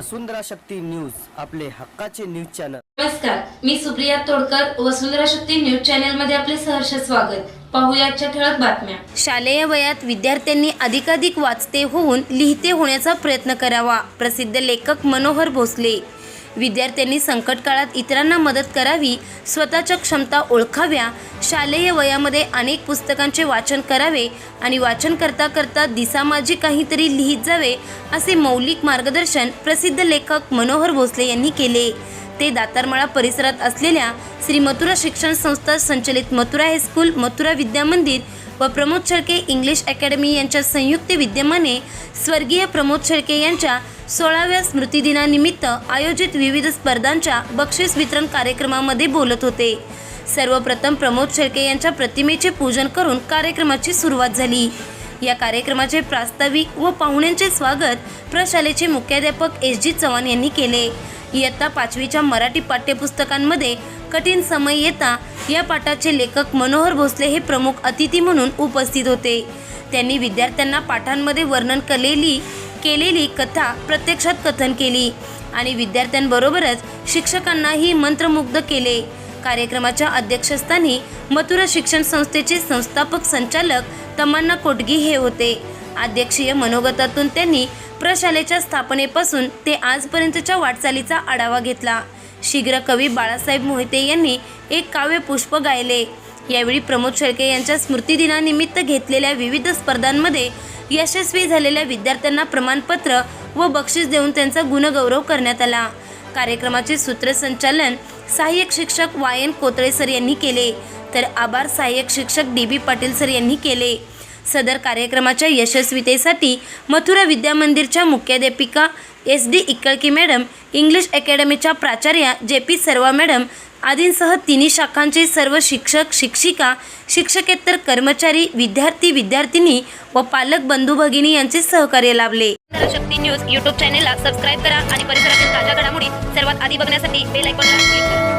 वसुंधरा Shakti news आपले हक्काचे news channel. नमस्कार मी सुप्रिया तोडकर वसुंधरा शक्ती न्यूज चॅनलमध्ये आपले सहर्ष स्वागत. पाहूया ठळक बातम्या. शालेय वयात विद्यार्थ्यांनी अधिकाधिक वाचते होऊन लिहिते होण्याचा प्रयत्न करावा प्रसिद्ध लेखक मनोहर भोसले. विद्यार्थ्यांनी संकट काळात इतरांना मदत करावी स्वतःच्या क्षमता ओळखाव्या शालेय वयामध्ये अनेक पुस्तकांचे वाचन करावे आणि वाचन करता करता दिसामाजी काहीतरी लिहित जावे असे मौलिक मार्गदर्शन प्रसिद्ध लेखक मनोहर भोसले यांनी केले. ते दातारमाळा परिसरात असलेल्या श्री मथुरा शिक्षण संस्था संचलित मथुरा हायस्कूल मथुरा विद्या मंदिर व प्रमोद शेळके इंग्लिश अकॅडमी यांच्या संयुक्त विद्यमाने स्वर्गीय प्रमोद शेळके यांच्या सोळाव्या स्मृतिदिनानिमित्त आयोजित विविध स्पर्धांच्या बक्षीस वितरण कार्यक्रमामध्ये बोलत होते. सर्वप्रथम प्रमोद शेळके यांच्या प्रतिमेचे पूजन करून कार्यक्रमाची सुरुवात झाली. या कार्यक्रमाचे प्रास्ताविक व पाहुण्यांचे स्वागत प्रशालेचे मुख्याध्यापक एस जी चव्हाण यांनी केले. इयत्ता पाचवीच्या मराठी पाठ्यपुस्तकांमध्ये कठीण समय येता या पाठाचे लेखक मनोहर भोसले हे प्रमुख अतिथी म्हणून उपस्थित होते. त्यांनी विद्यार्थ्यांना पाठांमध्ये वर्णन केलेली केलेली कथा प्रत्यक्षात कथन केली. आणि विद्यार्थ्यांबरोबरच शिक्षकांनाही मंत्रमुग्ध केले. कार्यक्रमाच्या अध्यक्षस्थानी मथुरा शिक्षण संस्थेचे संस्थापक संचालक तमन्ना कोटगी हे होते. अध्यक्षीय मनोगतातून त्यांनी प्रशालेच्या स्थापनेपासून ते आजपर्यंतच्या वाटचालीचा आढावा घेतला. शीघ्र कवी बाळासाहेब मोहिते यांनी एक काव्य पुष्प गायले. यावेळी प्रमोद शेळके यांच्या स्मृतिदिनानिमित्त घेतलेल्या विविध स्पर्धांमध्ये यशस्वी झालेल्या विद्यार्थ्यांना प्रमाणपत्र व बक्षीस देऊन त्यांचा गुणगौरव करण्यात आला. कार्यक्रमाचे सूत्रसंचालन सहाय्यक शिक्षक वायन कोतळे सर यांनी केले. तर आभार सहाय्यक शिक्षक डी बी पाटील सर यांनी केले. सदर कार्यक्रमाच्या यशस्वीतेसाठी मथुरा विद्या मंदिरच्या मुख्याध्यापिका एस डी इक्कळकी मॅडम इंग्लिश अकॅडमीच्या प्राचार्या जे पी सर्वा मॅडम आदींसह तिन्ही शाखांचे सर्व शिक्षक शिक्षिका शिक्षकेतर कर्मचारी विद्यार्थी विद्यार्थिनी व पालक बंधू भगिनी यांचे सहकार्य लाभले. शक्ती न्यूज यूट्यूब चॅनेलला सबस्क्राईब करा आणि परिसरातील ताज्या घडामोडी सर्वात आधी बघण्यासाठी बेल आयकॉनला क्लिक करा.